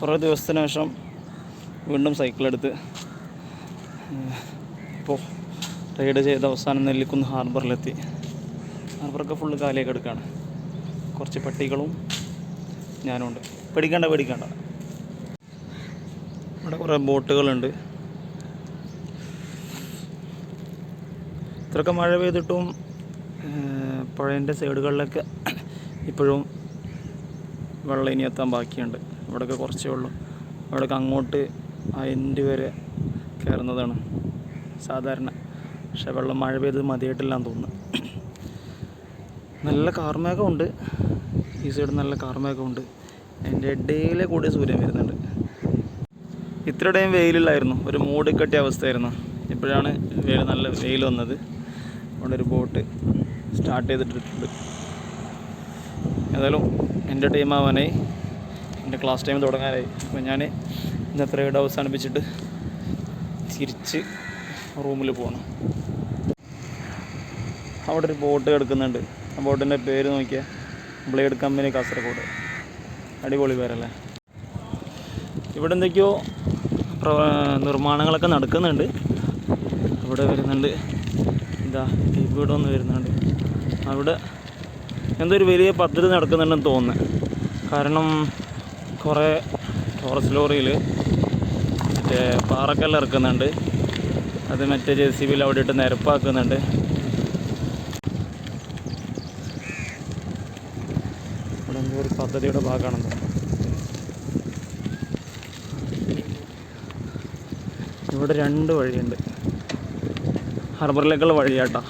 കുറേ ദിവസത്തിന് ശേഷം വീണ്ടും സൈക്കിളെടുത്ത് ഇപ്പോൾ റൈഡ് ചെയ്ത് അവസാനം നെല്ലിക്കുന്ന് ഹാർബറിലെത്തി. ഹാർബറൊക്കെ ഫുള്ള് കാലിയൊക്കെ എടുക്കുകയാണ് കുറച്ച് പട്ടികളും ഞാനുണ്ട്. പേടിക്കണ്ട പേടിക്കണ്ട. ഇവിടെ കുറേ ബോട്ടുകളുണ്ട്. ഇത്രയൊക്കെ മഴ പെയ്തിട്ടും പുഴേന്റെ സൈഡുകളിലൊക്കെ ഇപ്പോഴും വെള്ളം ഇനി എത്താൻ ബാക്കിയുണ്ട്. ഇവിടെയൊക്കെ കുറച്ചേ ഉള്ളൂ. അവിടെയൊക്കെ അങ്ങോട്ട് ആ എൻഡ് വരെ കയറുന്നതാണ് സാധാരണ. പക്ഷെ വെള്ളം മഴ പെയ്ത് മതിയായിട്ടില്ലാന്ന് തോന്നുന്നു. നല്ല കാർമേഘമുണ്ട് ഈ സൈഡ് നല്ല കാർമേഘമുണ്ട് എന്റെ ഇടയിലെ കൂടി സൂര്യൻ വരുന്നുണ്ട്. ഇത്രയുടെയും വെയിലില്ലായിരുന്നു. ഒരു മൂടിക്കെട്ടിയ അവസ്ഥയായിരുന്നു. ഇപ്പോഴാണ് വെയിൽ നല്ല വെയിൽ വന്നത്. അവിടെ ഒരു ബോട്ട് സ്റ്റാർട്ട് ചെയ്തിട്ടുണ്ട്. ഏതായാലും എന്റെ ടൈം ആവാനായി. എന്റെ ക്ലാസ് ടൈം തുടങ്ങാനായി. അപ്പോൾ ഞാൻ ഇന്നത്തെ റൈഡ് അവസാനിപ്പിച്ചിട്ട് തിരിച്ച് റൂമിൽ പോകണം അവിടെ ഒരു ബോട്ട് കിടക്കുന്നുണ്ട്. ആ ബോട്ടിന്റെ പേര് നോക്കിയാൽ ബ്ലേഡ് കമ്പനി കാസർഗോഡ്. അടിപൊളി പേരല്ലേ? ഇവിടെ എന്തൊക്കെയോ നിർമ്മാണങ്ങളൊക്കെ നടക്കുന്നുണ്ട്. അവിടെ വരുന്നുണ്ട്. ഇതാ ഇവിടെ ഒന്ന് വരുന്നുണ്ട്. അവിടെ എന്തോ ഒരു വലിയ പദ്ധതി നടക്കുന്നുണ്ടെന്ന് തോന്നുന്നു. കാരണം കുറേ ഫോറസ്റ്റ് ലോറിയിൽ മറ്റേ പാറക്കല്ല് ഇറക്കുന്നുണ്ട്. അത് മറ്റേ ജെ സി ബിയിൽ അവിടെ ഇട്ട് നിരപ്പാക്കുന്നുണ്ട്. ഇവിടെ എന്തോ ഒരു പദ്ധതിയുടെ ഭാഗമാണെന്ന് ഇവിടെ രണ്ട് വഴിയുണ്ട്. ഹാർബറിലേക്കുള്ള വഴിയാട്ടാ.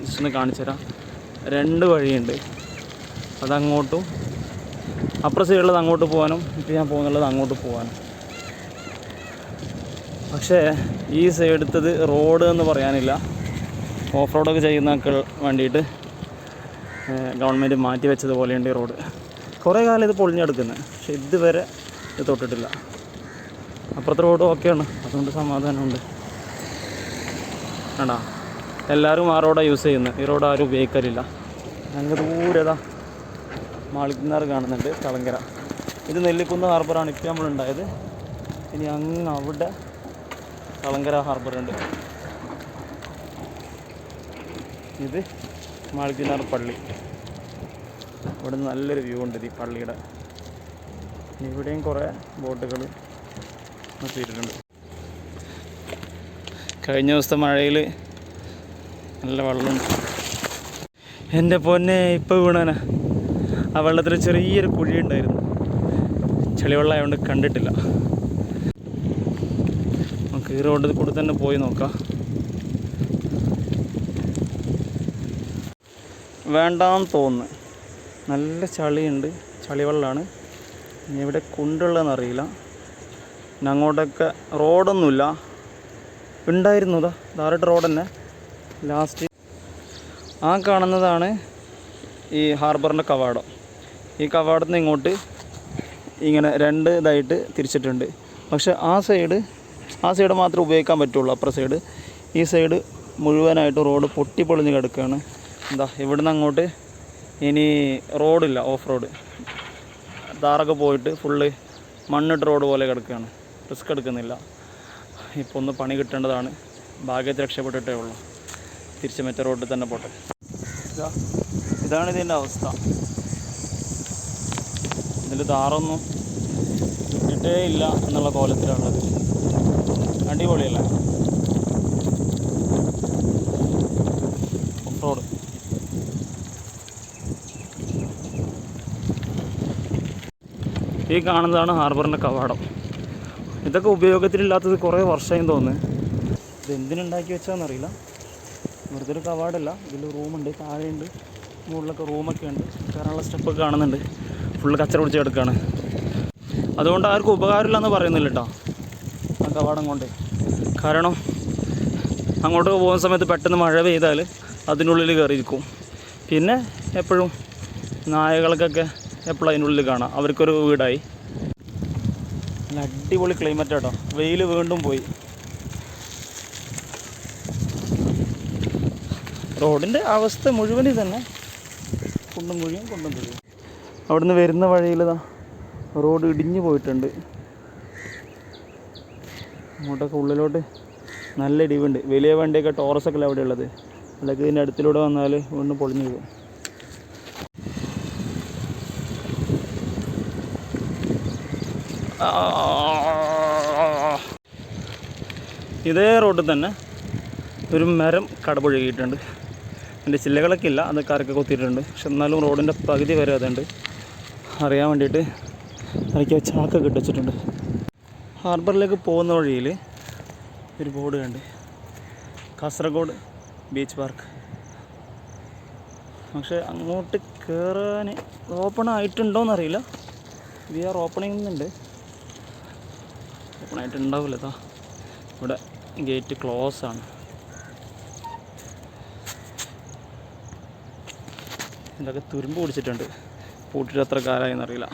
ജസ്റ്റ് ഒന്ന് കാണിച്ചു തരാം രണ്ട് വഴിയുണ്ട്. അതങ്ങോട്ടും അപ്പുറ സൈഡുള്ളത് അങ്ങോട്ട് പോകാനും ഇപ്പോൾ ഞാൻ പോകുന്നുള്ളത് അങ്ങോട്ട് പോകാനും. പക്ഷേ ഈ സൈഡത്തത് റോഡ് എന്ന് പറയാനില്ല. ഓഫ് റോഡൊക്കെ ചെയ്യുന്നതൊക്കെ വേണ്ടിയിട്ട് ഗവൺമെന്റ് മാറ്റി വെച്ചത് പോലെയുണ്ട് ഈ റോഡ് കുറേ കാലം ഇത് പൊളിഞ്ഞെടുക്കുന്നത് പക്ഷേ ഇതുവരെ ഇത് തൊട്ടിട്ടില്ല. അപ്പുറത്തെ റോഡ് ഓക്കെയാണ് അതുകൊണ്ട് സമാധാനമുണ്ട്. വേണ്ട എല്ലാവരും ആ റോഡാണ് യൂസ് ചെയ്യുന്നത് ഈ റോഡ് ആരും ഉപയോഗിക്കലില്ല. ഞങ്ങൾക്ക് ദൂരതാ മാളിക്കുന്നാർ കാണുന്നുണ്ട് തളങ്കര ഇത് നെല്ലിക്കുന്ന് ഹാർബറാണ്. ഇപ്പോൾ നമ്മളുണ്ടായത്. ഇനി അങ്ങ് അവിടെ തളങ്കര ഹാർബറുണ്ട്. ഇത് മാളിക്കുന്നാർ പള്ളി. ഇവിടെ നല്ലൊരു വ്യൂ ഉണ്ട് ഈ പള്ളിയുടെ. ഇവിടെയും കുറേ ബോട്ടുകൾ നിർത്തിയിട്ടുണ്ട് കഴിഞ്ഞ ദിവസത്തെ മഴയിൽ നല്ല വെള്ളമുണ്ട്. എന്റെ പൊന്നെ ഇപ്പോൾ വീണാനാ. ആ വെള്ളത്തിൽ ചെറിയൊരു കുഴി ഉണ്ടായിരുന്നു ചെളിവെള്ളം ആയതുകൊണ്ട് കണ്ടിട്ടില്ല. നമുക്ക് ഈ റോഡിൽ കൂടെ തന്നെ പോയി നോക്കാം. വേണ്ടാന്ന് തോന്നുന്നു. നല്ല ചളിയുണ്ട്. ചളിവെള്ളമാണ് ഇനി എവിടെ കുണ്ടുള്ളതെന്ന് അറിയില്ല. പിന്നെ അങ്ങോട്ടൊക്കെ റോഡൊന്നുമില്ല. ഉണ്ടായിരുന്നു ഇതാ. ധാരാട്ട് റോഡ് തന്നെ. ലാസ്റ്റ് ആ കാണുന്നതാണ് ഈ ഹാർബറിന്റെ കവാടം. ഈ കവാടത്തിൽ നിന്ന് ഇങ്ങോട്ട് ഇങ്ങനെ രണ്ട് ഇതായിട്ട് തിരിച്ചിട്ടുണ്ട്. പക്ഷേ ആ സൈഡ് ആ സൈഡ് മാത്രമേ ഉപയോഗിക്കാൻ പറ്റുള്ളൂ. അപ്പുറ സൈഡ്. ഈ സൈഡ് മുഴുവനായിട്ട് റോഡ് പൊട്ടിപ്പൊളിഞ്ഞ് കിടക്കുകയാണ്. എന്താ ഇവിടുന്ന് അങ്ങോട്ട് ഇനി റോഡില്ല ഓഫ് റോഡ്. താറൊക്കെ പോയിട്ട് ഫുള്ള് മണ്ണിട്ട് റോഡ് പോലെ കിടക്കുകയാണ്. റിസ്ക് എടുക്കുന്നില്ല. ഇപ്പോൾ ഒന്ന് പണി കിട്ടേണ്ടതാണ്. ഭാഗ്യത്തിൽ രക്ഷപ്പെട്ടിട്ടേ ഉള്ളൂ. തിരിച്ച് മറ്റേ റോഡിൽ തന്നെ പോട്ടെ. ഇതാ ഇതാണ് ഇതിന്റെ അവസ്ഥ. ഇതിൽ താറൊന്നും ഇട്ടേ ഇല്ല എന്നുള്ള കോലത്തിലാണുള്ളത് അടിപൊളിയല്ലേ? റോഡ് ഈ കാണുന്നതാണ് ഹാർബറിന്റെ കവാടം. ഇതൊക്കെ ഉപയോഗത്തിലില്ലാത്തത് കുറേ വർഷമായി തോന്നുന്നു. ഇത് എന്തിനുണ്ടാക്കി വെച്ചാന്നറിയില്ല വെറുതെ ഒരു കവാടല്ല ഇതിൽ റൂമുണ്ട് താഴെയുണ്ട് മുകളിലൊക്കെ റൂമൊക്കെ ഉണ്ട്. കയറാനുള്ള സ്റ്റെപ്പൊക്കെ കാണുന്നുണ്ട്. ഫുള്ള് കച്ചറ പിടിച്ച് കിടക്കുകയാണ് അതുകൊണ്ട് ആർക്കും ഉപകാരമില്ല എന്ന് പറയുന്നില്ല കേട്ടോ. ആ കവാടം കൊണ്ട്. കാരണം അങ്ങോട്ട് പോകുന്ന സമയത്ത് പെട്ടെന്ന് മഴ പെയ്താൽ അതിനുള്ളിൽ കയറിയിരിക്കും. പിന്നെ എപ്പോഴും നായകൾക്കൊക്കെ എപ്പോഴും അതിനുള്ളിൽ കാണാം. അവർക്കൊരു വീടായി. നല്ല അടിപൊളി ക്ലൈമറ്റ് കേട്ടോ വെയിൽ വീണ്ടും പോയി. റോഡിന്റെ അവസ്ഥ മുഴുവൻ തന്നെ കുണ്ടും കുഴിയും കുണ്ടും കുഴിയും. അവിടുന്ന് വരുന്ന വഴിയിൽ റോഡ് ഇടിഞ്ഞു പോയിട്ടുണ്ട്. അങ്ങോട്ടൊക്കെ ഉള്ളിലോട്ട് നല്ല ഇടിവുണ്ട്. വലിയ വണ്ടിയൊക്കെ ടോറസൊക്കെ അല്ലേ അവിടെ ഉള്ളത്? അല്ലെങ്കിൽ ഇതിന്റെ അടുത്തിലൂടെ വന്നാൽ ഒന്ന് പൊളിഞ്ഞു പോകും. ഇതേ റോഡിൽ തന്നെ ഒരു മരം കടപുഴകിയിട്ടുണ്ട്. അതിന്റെ ചില്ലകളൊക്കെ ഇല്ല. അത് കരക്ക് കൊത്തിയിട്ടുണ്ട്. പക്ഷെ എന്നാലും റോഡിന്റെ പകുതി വരെ അതുണ്ട്. അറിയാൻ വേണ്ടിയിട്ട് എനിക്ക് ചാക്കൊക്കെ ഇട്ടിച്ചിട്ടുണ്ട്. ഹാർബറിലേക്ക് പോകുന്ന വഴിയിൽ ഒരു ബോർഡ് കണ്ട്. Kasaragod beach park. പക്ഷെ അങ്ങോട്ട് കയറാൻ ഓപ്പൺ ആയിട്ടുണ്ടോയെന്നറിയില്ല വി ആർ ഓപ്പണിംഗ് ഉണ്ട്. ഓപ്പൺ ആയിട്ടുണ്ടാവില്ല താ ഇവിടെ ഗേറ്റ് ക്ലോസ് ആണ്. ഇതൊക്കെ തുരുമ്പ് പിടിച്ചിട്ടുണ്ട്. പൂട്ടിട്ട് എത്ര കാലമായെന്നറിയില്ല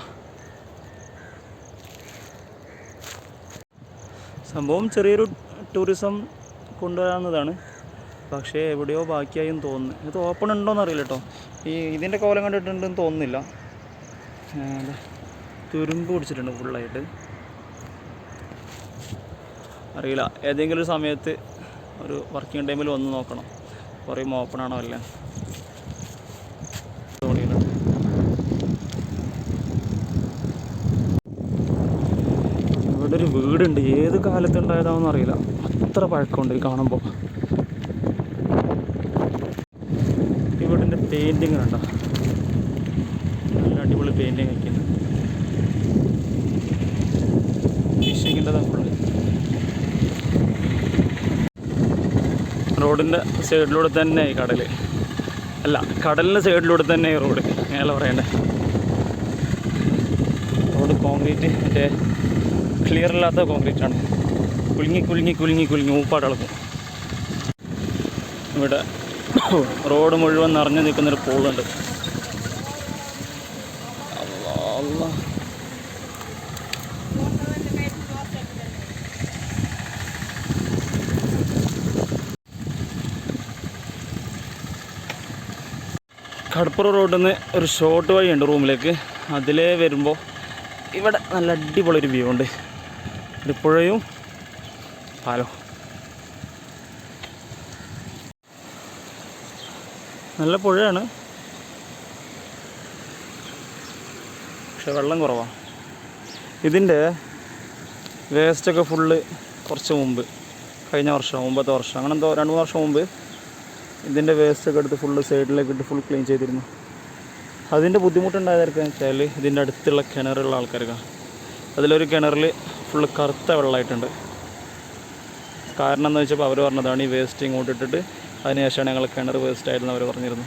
സംഭവം ചെറിയൊരു ടൂറിസം കൊണ്ടുവരാവുന്നതാണ്. പക്ഷേ എവിടെയോ ബാക്കിയായും തോന്നുന്നു. ഇത് ഓപ്പൺ ഉണ്ടോയെന്ന് അറിയില്ല കേട്ടോ ഈ ഇതിന്റെ കോലം കണ്ടിട്ടുണ്ടെന്ന് തോന്നുന്നില്ല. തുരുമ്പ് പിടിച്ചിട്ടുണ്ട് ഫുള്ളായിട്ട് അറിയില്ല. ഏതെങ്കിലും ഒരു സമയത്ത് ഒരു വർക്കിംഗ് ടൈമിൽ വന്ന് നോക്കണം. കുറേ ഓപ്പൺ ആണോ അല്ലേ ഇവിടെ ഒരു വീടുണ്ട്. ഏത് കാലത്തുണ്ടായതാണെന്ന് അറിയില്ല. അത്ര പഴക്കമുണ്ട് ഈ കാണുമ്പോൾ. ഈ പെയിന്റിങ് കണ്ടോ നല്ല അടിപൊളി പെയിന്റിങ് ഒക്കെ റോഡിന്റെ സൈഡിലൂടെ തന്നെ ഈ കടൽ അല്ല കടലിന്റെ സൈഡിലൂടെ തന്നെ ഈ റോഡ്. അങ്ങനെയല്ല പറയണ്ടേ? റോഡ് കോൺക്രീറ്റ് മറ്റേ ക്ലിയർ അല്ലാത്ത കോൺക്രീറ്റ് ആണ്. കുലുങ്ങി കുലുങ്ങി കുലുങ്ങി കുലുങ്ങി ഊപ്പാട് ഇളക്കും ഇവിടെ റോഡ് മുഴുവൻ നിറഞ്ഞു നിൽക്കുന്നൊരു പൂളുണ്ട്. കടപ്പുറം റോഡിൽ നിന്ന് ഒരു ഷോർട്ട് വഴിയുണ്ട് റൂമിലേക്ക് അതിലേ വരുമ്പോൾ ഇവിടെ നല്ല അടിപൊളി ഒരു വ്യൂ ഉണ്ട്. ഒരു ഹലോ നല്ല പുഴയാണ്. പക്ഷെ വെള്ളം കുറവാണ് ഇതിന്റെ വേസ്റ്റൊക്കെ ഫുള്ള് കുറച്ച് മുമ്പ് കഴിഞ്ഞ വർഷം മുമ്പത്തെ വർഷം അങ്ങനെ എന്തോ രണ്ട് മൂന്ന് വർഷം മുമ്പ് ഇതിന്റെ വേസ്റ്റൊക്കെ എടുത്ത് ഫുള്ള് സൈഡിലേക്ക് ഇട്ട് ഫുൾ ക്ലീൻ ചെയ്തിരുന്നു. അതിന്റെ ബുദ്ധിമുട്ടുണ്ടായതായിരിക്കും വെച്ചാൽ ഇതിന്റെ അടുത്തുള്ള കിണറുള്ള ആൾക്കാർക്കാണ് അതിലൊരു കിണറിൽ ഫുള്ള് കറുത്ത വെള്ളമായിട്ടുണ്ട്. കാരണം എന്ന് വെച്ചപ്പോൾ അവർ പറഞ്ഞതാണ് ഈ വേസ്റ്റ് ഇങ്ങോട്ട് ഇട്ടിട്ട് അതിനുശേഷമാണ് ഞങ്ങൾ കിണർ വേസ്റ്റ് ആയിരുന്നു അവർ പറഞ്ഞിരുന്നു.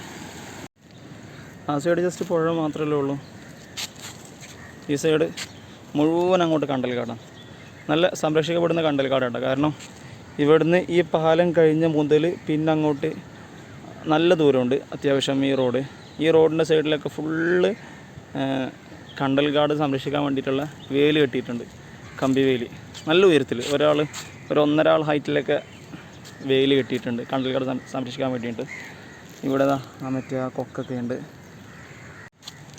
ആ സൈഡ് ജസ്റ്റ് പുഴ മാത്രമല്ലേ ഉള്ളൂ. ഈ സൈഡ് മുഴുവൻ അങ്ങോട്ട് കണ്ടൽക്കാടാണ്. നല്ല സംരക്ഷിക്കപ്പെടുന്ന കണ്ടൽക്കാടാണ് കാരണം ഇവിടുന്ന് ഈ പാലം കഴിഞ്ഞ മുതൽ പിന്നെ അങ്ങോട്ട് നല്ല ദൂരമുണ്ട് അത്യാവശ്യം ഈ റോഡ് ഈ റോഡിന്റെ സൈഡിലൊക്കെ ഫുള്ള് കണ്ടൽക്കാട് സംരക്ഷിക്കാൻ വേണ്ടിയിട്ടുള്ള വേലി കെട്ടിയിട്ടുണ്ട്. കമ്പി വേലി നല്ല ഉയരത്തിൽ. ഒരാൾ ഒരു ഒന്നര ആൾ ഹൈറ്റിലൊക്കെ വേലി കെട്ടിയിട്ടുണ്ട്. കണ്ടൽക്കട സംരക്ഷിക്കാൻ വേണ്ടിയിട്ട്. ഇവിടെ മറ്റേ ആ കൊക്കൊക്കെ ഉണ്ട്.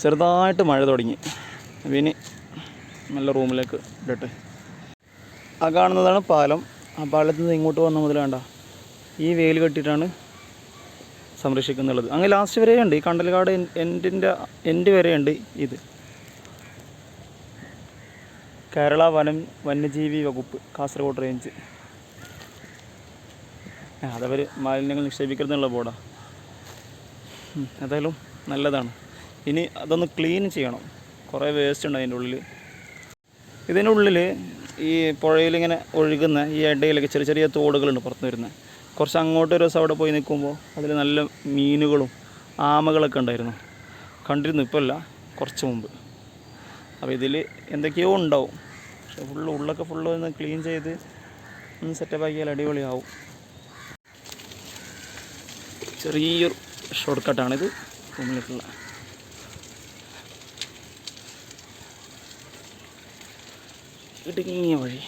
ചെറുതായിട്ട് മഴ തുടങ്ങി. പിന്നെ നല്ല റൂമിലേക്ക് ഇടട്ടെ. ആ കാണുന്നതാണ് പാലം. ആ പാലത്തിൽ നിന്ന് ഇങ്ങോട്ട് വന്ന മുതൽ വേണ്ട ഈ വേലി കെട്ടിയിട്ടാണ് സംരക്ഷിക്കുന്നുള്ളത്. അങ്ങനെ ലാസ്റ്റ് വരെയുണ്ട്. ഈ കണ്ടൽക്കാട് എൻഡിന്റെ എൻഡ് വരെയുണ്ട് ഇത്. കേരള വനം വന്യജീവി വകുപ്പ് കാസർഗോഡ് റേഞ്ച്. അതവർ മാലിന്യങ്ങൾ നിക്ഷേപിക്കരുതെന്നുള്ള ബോർഡാണ് ഏതായാലും നല്ലതാണ്. ഇനി അതൊന്ന് ക്ലീൻ ചെയ്യണം. കുറേ വേസ്റ്റ് ഉണ്ട് അതിന്റെ ഉള്ളിൽ ഇതിനുള്ളിൽ ഈ പുഴയിലിങ്ങനെ ഒഴുകുന്ന ഈ ഇടയിലൊക്കെ ചെറിയ ചെറിയ തോടുകളുണ്ട് പുറത്ത് വരുന്നത് കുറച്ച് അങ്ങോട്ട് ഒരു ദിവസം അവിടെ പോയി നിൽക്കുമ്പോൾ അതിൽ നല്ല മീനുകളും ആമകളൊക്കെ ഉണ്ടായിരുന്നു. കണ്ടിരുന്നു ഇപ്പോൾ അല്ല കുറച്ച് മുമ്പ്. അപ്പോൾ ഇതിൽ എന്തൊക്കെയോ ഉണ്ടാവും. പക്ഷെ ഫുള്ള് ഉള്ളൊക്കെ ഫുള്ള് ഒന്ന് ക്ലീൻ ചെയ്ത് ഒന്ന് സെറ്റപ്പ് ആക്കിയാൽ അടിപൊളിയാവും. ചെറിയൊരു ഷോർട്ട് കട്ടാണിത് റൂമിലേക്കുള്ള ഇടുങ്ങിയ വഴി.